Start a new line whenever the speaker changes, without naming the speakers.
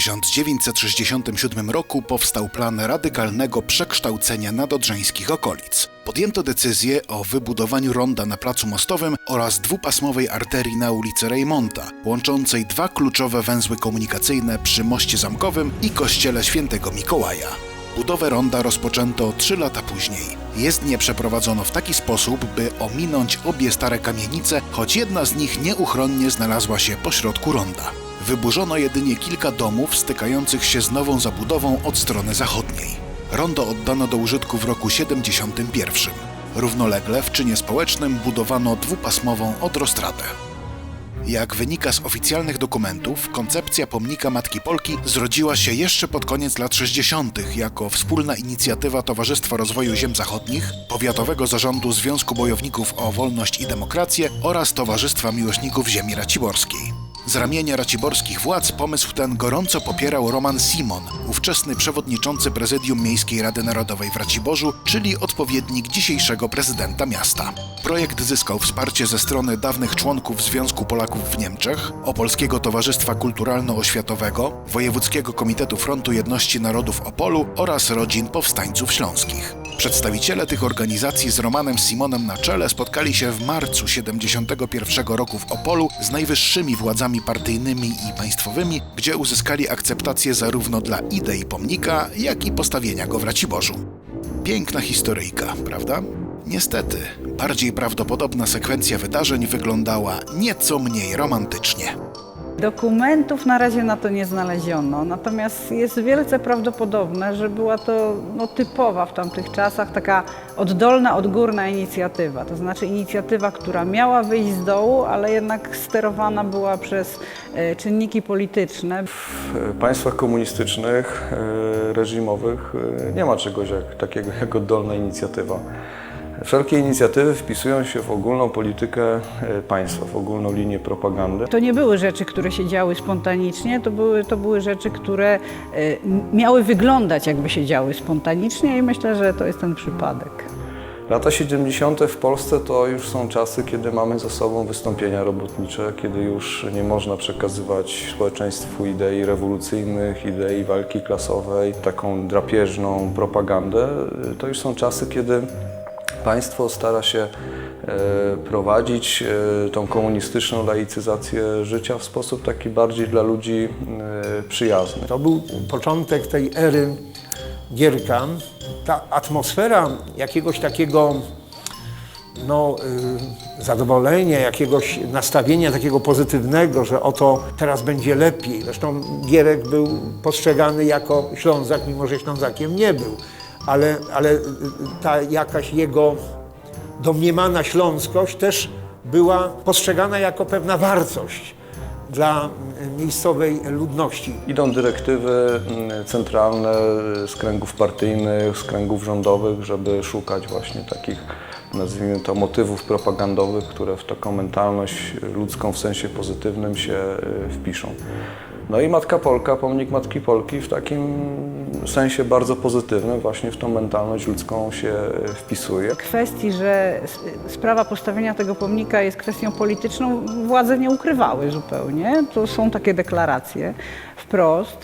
1967 roku powstał plan radykalnego przekształcenia nadodrzańskich okolic. Podjęto decyzję o wybudowaniu ronda na Placu Mostowym oraz dwupasmowej arterii na ulicy Reymonta, łączącej dwa kluczowe węzły komunikacyjne przy Moście Zamkowym i Kościele Świętego Mikołaja. Budowę ronda rozpoczęto trzy lata później. Jezdnię przeprowadzono w taki sposób, by ominąć obie stare kamienice, choć jedna z nich nieuchronnie znalazła się pośrodku ronda. Wyburzono jedynie kilka domów stykających się z nową zabudową od strony zachodniej. Rondo oddano do użytku w roku 71. Równolegle w czynie społecznym budowano dwupasmową odrostradę. Jak wynika z oficjalnych dokumentów, koncepcja pomnika Matki Polki zrodziła się jeszcze pod koniec lat 60. jako wspólna inicjatywa Towarzystwa Rozwoju Ziem Zachodnich, Powiatowego Zarządu Związku Bojowników o Wolność i Demokrację oraz Towarzystwa Miłośników Ziemi Raciborskiej. Z ramienia raciborskich władz pomysł ten gorąco popierał Roman Simon, ówczesny przewodniczący prezydium Miejskiej Rady Narodowej w Raciborzu, czyli odpowiednik dzisiejszego prezydenta miasta. Projekt zyskał wsparcie ze strony dawnych członków Związku Polaków w Niemczech, Opolskiego Towarzystwa Kulturalno-Oświatowego, Wojewódzkiego Komitetu Frontu Jedności Narodów Opolu oraz rodzin powstańców śląskich. Przedstawiciele tych organizacji z Romanem Simonem na czele spotkali się w marcu 71 roku w Opolu z najwyższymi władzami partyjnymi i państwowymi, gdzie uzyskali akceptację zarówno dla idei pomnika, jak i postawienia go w Raciborzu. Piękna historyjka, prawda? Niestety, bardziej prawdopodobna sekwencja wydarzeń wyglądała nieco mniej romantycznie.
Dokumentów na razie na to nie znaleziono, natomiast jest wielce prawdopodobne, że była to no, typowa w tamtych czasach taka oddolna, odgórna inicjatywa. To znaczy inicjatywa, która miała wyjść z dołu, ale jednak sterowana była przez e, czynniki polityczne.
W państwach komunistycznych, e, reżimowych e, nie ma czegoś jak, takiego jak oddolna inicjatywa. Wszelkie inicjatywy wpisują się w ogólną politykę e, państwa, w ogólną linię propagandy.
To nie były rzeczy, które się działy spontanicznie, to były, to były rzeczy, które e, miały wyglądać jakby się działy spontanicznie i myślę, że to jest ten przypadek.
Lata 70. w Polsce to już są czasy, kiedy mamy za sobą wystąpienia robotnicze, kiedy już nie można przekazywać społeczeństwu idei rewolucyjnych, idei walki klasowej, taką drapieżną propagandę. To już są czasy, kiedy państwo stara się e, prowadzić e, tą komunistyczną laicyzację życia w sposób taki bardziej dla ludzi e, przyjazny.
To był początek tej ery Gierka. Ta atmosfera jakiegoś takiego no, zadowolenia, jakiegoś nastawienia takiego pozytywnego, że oto teraz będzie lepiej. Zresztą Gierek był postrzegany jako Ślązak, mimo że Ślązakiem nie był. Ale, ale y, ta jakaś jego domniemana śląskość też była postrzegana jako pewna wartość dla y, miejscowej ludności.
Idą dyrektywy mm, centralne z kręgów partyjnych, z kręgów rządowych, żeby szukać właśnie takich, nazwijmy to, motywów propagandowych, które w taką mentalność ludzką w sensie pozytywnym się y, wpiszą. No i Matka Polka, pomnik Matki Polki w takim sensie bardzo pozytywnym właśnie w tą mentalność ludzką się y, wpisuje.
Kwestii, że sprawa postawienia tego pomnika jest kwestią polityczną, władze nie ukrywały zupełnie. To są takie deklaracje wprost.